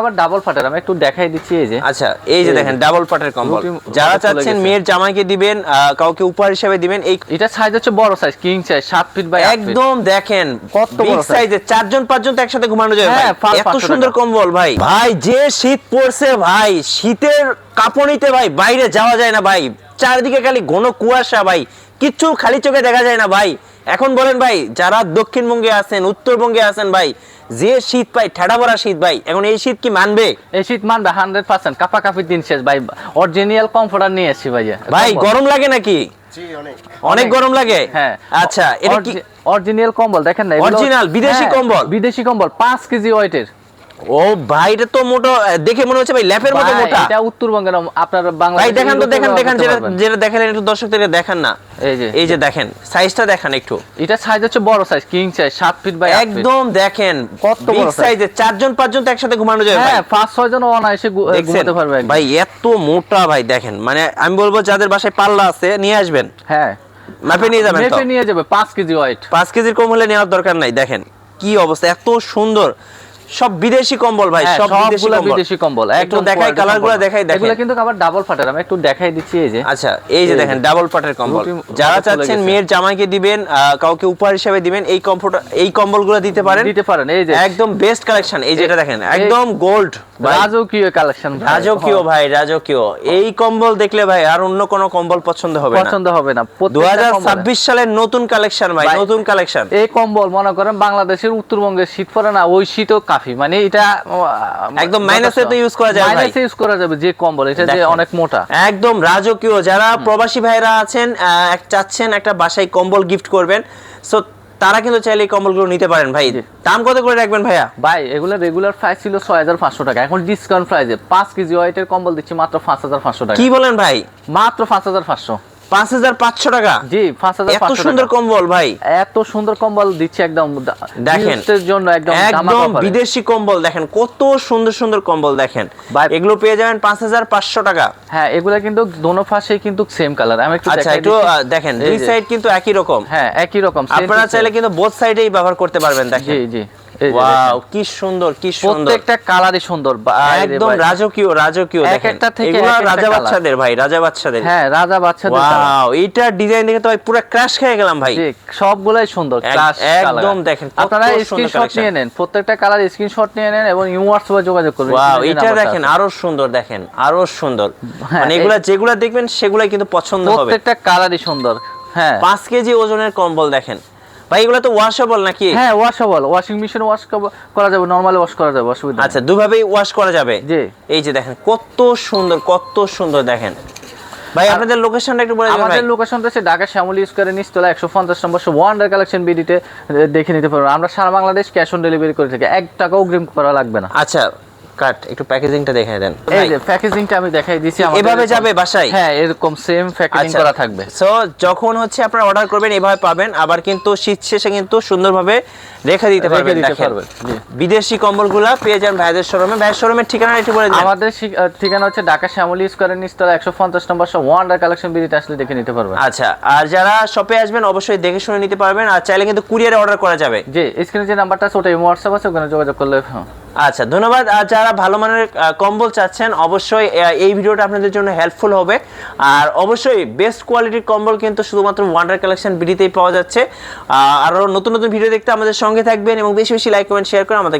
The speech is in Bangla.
আবার ডাবল ফাটার আমি একটু দেখাই দিচ্ছি এই যে। আচ্ছা এই যে দেখেন ডাবল পাটের কম্বল যারা চাচ্ছেন মেয়ের জামাইকে দিবেন কাউকে উপহার হিসেবে দিবেন এই এটা সাইজ হচ্ছে বড় সাইজ কিং সাইজ সাত ফিট বাই একদম দেখেন কত বড় চারজন পাঁচজন তো একসাথে ঘুমানো যায় হ্যাঁ, ভাই। এত সুন্দর কম্বল ভাই। ভাই যে শীত পড়ছে ভাই শীতের কাঁপনিতে ভাই বাইরে যাওয়া যায় না ভাই। চারিদিকে খালি ঘন কুয়াশা ভাই। কিচ্ছু খালি চোখে দেখা যায় না ভাই। এখন বলেন ভাই যারা দক্ষিণবঙ্গে আছেন উত্তরবঙ্গে আছেন ভাই যে শীত ভাই ঠেডা ভরা শীত ভাই এখন এই শীত কি মানবে? এই শীত মানবে হান্ড্রেড পার্সেন্ট কাপা কাপির দিন শেষ ভাই। অরিজিনাল কমফোর্টার নিয়ে এসেছি ভাই। ভাই গরম লাগে নাকি? অনেক। গরম লাগে? হ্যাঁ। আচ্ছা এটা কি অরিজিনাল কম্বল দেখেন না অরিজিনাল বিদেশি হ্যাঁ, কম্বল? বিদেশি কম্বল পাঁচ কেজি ওয়েটের ও ভাই এটা তো মোটো দেখে মনে হচ্ছে ভাই ল্যাপের মতো মোটা। এটা উত্তরবঙ্গের আপনার বাংলা ভাই দেখান তো দেখান দেখান যেটা যেটা দেখালেন একটু দর্শকদের দেখান না। এই যে এই যে দেখেন সাইজটা দেখান একটু। এটা সাইজ হচ্ছে বড় সাইজ কিং সাইজ সাত ফিট বাই একদম দেখেন কত বড় size? চারজন পাঁচজন তো একসাথে ঘুমানো যায় হ্যাঁ পাঁচ ছয় জন অনায়াসে ঘুমাতে পারবে ভাই এত মোটা ভাই দেখেন। মানে আমি বলব যাদের বাসায় পাল্লা আছে নিয়ে আসবেন। হ্যাঁ। মাপে নিয়ে যাবেন মেপে নিয়ে যাবে পাঁচ কেজি ওয়েট পাঁচ কেজির কম হলে নেওয়ার দরকার নাই দেখেন। কি অবস্থা এত সুন্দর। সব বিদেশি কম্বল ভাই হ্যাঁ, সব বিদেশি কম্বল। বিদেশি কম্বল। একটু দেখাই কালারগুলো দেখাই দেখেন। এগুলো কিন্তু আবার ডাবল ফাটার আমি একটু দেখাই দিচ্ছি এই যে। আচ্ছা এই যে দেখেন ডাবল পাটের কম্বল। যারা চাচ্ছেন মেয়ের জামাইকে দিবেন কাউকে উপহার হিসেবে দিবেন এই কমফোর্ট এই কম্বলগুলো দিতে পারেন। দিতে পারেন এই যে। একদম বেস্ট কালেকশন এই যেটা দেখেন একদম গোল্ড রাজকীয় কালেকশন রাজকীয় ভাই রাজকীয়। এই কম্বল দেখলে ভাই আর অন্য কোনো কম্বল পছন্দ হবে না। পছন্দ হবে না দু প্রত্যেকটা হাজার কম্বলে। ছাব্বিশ সালের নতুন কালেকশন ভাই ভাই, নতুন কালেকশন এই কম্বল মনে করেন বাংলাদেশের উত্তরবঙ্গের শীত পড়ে না ওই শীতও কাফি মানে এটা একদম মাইনাসে তো use করা যায় মাইনাসে ইউজ করা যাবে যে কম্বল এটা যে অনেক মোটা। একদম রাজকীয় যারা প্রবাসী ভাইরা আছেন চাচ্ছেন একটা বাসায় কম্বল গিফট করবেন সো তারা কিন্তু চাইলে এই কম্বলগুলো নিতে পারেন ভাই। দাম কত করে রাখবেন ভাইয়া? ভাই এগুলো রেগুলার প্রাইস ছিল ছয় হাজার পাঁচশো টাকা এখন ডিসকাউন্ট প্রাইসে পাঁচ কেজি ওয়েটের কম্বল দিচ্ছি মাত্র পাঁচ হাজার পাঁচশো টাকা। কি বলেন ভাই? মাত্র পাঁচ হাজার পাঁচশো। পাঁচ হাজার পাঁচশো টাকা? জি পাঁচ হাজার এত সুন্দর কম্বল ভাই। এত সুন্দর কম্বল দিচ্ছে একদম দেখেন। জন্য একদম একদম। বিদেশি কম্বল দেখেন কত সুন্দর সুন্দর কম্বল দেখেন। ভাই- এগুলো পেয়ে যাবেন পাঁচ হাজার পাঁচশো টাকা। হ্যাঁ এগুলা কিন্তু দোনো পাশেই কিন্তু সেম কালার আমি একটু আচ্ছা একটু দেখেন এই দুই সাইড কিন্তু একই রকম। হ্যাঁ একই রকম আপনারা চাইলে কিন্তু বোথ সাইডেই ব্যবহার করতে পারবেন দেখেন। জি জি। ওয়াও কি সুন্দর কি সুন্দর। প্রত্যেকটা কালারই সুন্দর একদম রাজকীয় রাজকীয় এক একটা থেকে এগুলো রাজা বাচ্চাদের ভাই রাজা বাচ্চাদের। হ্যাঁ রাজা বাচ্চাদের ওয়াও এইটার ডিজাইন দেখে তো ভাই পুরো ক্র্যাশ খেয়ে গেলাম ভাই। সবগুলাই সুন্দর ক্লাস একদম দেখেন, আপনারা স্ক্রিনশট নিয়ে নেন প্রত্যেকটা কালার স্ক্রিনশট নিয়ে নেন এবং হোয়াটসঅ্যাপে যোগাযোগ করবেন ওয়াও এটা দেখেন আরও সুন্দর দেখেন আরও সুন্দর। হ্যাঁ, মানে এগুলা যেগুলা দেখবেন সেগুলাই কিন্তু পছন্দ হবে। প্রত্যেকটা কালারই সুন্দর হ্যাঁ। পাঁচ কেজি ওজনের কম্বল দেখেন। ভাই এগুলো তো ওয়াশেবল নাকি? হ্যাঁ ওয়াশেবল ওয়াশিং মেশিনে ওয়াশ করা যাবে নরমালি ওয়াশ করা যাবে অসুবিধা আচ্ছা দুভাবেই ওয়াশ করা যাবে? জি। এই যে দেখেন কত সুন্দর কত সুন্দর দেখেন। ভাই আপনাদের লোকেশনটা একটু বলে আমাদের লোকেশনটা হচ্ছে ঢাকা শ্যামলী স্কোয়ারে নিচতলা একশো পঞ্চাশ নম্বর ওয়ান্ডার কালেকশন বিডিতে দেখে নিতে পারবেন। আমরা সারা বাংলাদেশ ক্যাশ অন ডেলিভারি করে থাকি। এক টাকা অগ্রিম করা লাগবে না। আচ্ছা কাট একটু প্যাকেজিংটা দেখাই দেন এই যে প্যাকেজিংটা আমি দেখাই দিয়েছি এভাবে যাবে বাসায়? হ্যাঁ এরকম সেম প্যাকেজিং আচ্ছা। করা থাকবে সো যখন হচ্ছে আপনারা অর্ডার করবেন এভাবে পাবেন আবার কিন্তু শীত শেষে কিন্তু সুন্দরভাবে রেখে দিতে পারবেন। বিদেশি কম্বলগুলা পেয়ে যান ভাইদের শোরুমে ভাইয়ের শোরুমের ঠিকানা একটু বলে দিন আমাদের ঠিকানা হচ্ছে ঢাকা শ্যামলী স্কোয়ারের নিচতলা একশো পঞ্চাশ নম্বর ওয়ান্ডার কালেকশন বিডিতে আসলে দেখে নিতে পারবেন আচ্ছা আর যারা শপে আসবেন অবশ্যই দেখে শুনে নিতে পারবেন আর চাইলে কিন্তু কুরিয়ারে অর্ডার করা যাবে যে স্ক্রিনে যে নাম্বারটা আছে ওটা হোয়াটসঅ্যাপ আছে ওখানে যোগাযোগ করলে হ্যাঁ। আচ্ছা ধন্যবাদ। যারা ভালো মানের কম্বল চাচ্ছেন, অবশ্যই এই ভিডিওটা আপনাদের জন্য হেল্পফুল হবে। আর অবশ্যই বেস্ট কোয়ালিটির কম্বল কিন্তু শুধুমাত্র ওয়ান্ডার কালেকশন বিডিতেই পাওয়া যাচ্ছে। আরও আরও নতুন নতুন ভিডিও দেখতে আমাদের সঙ্গে থাকবেন এবং বেশি বেশি লাইক কমেন্ট শেয়ার করে আমাদের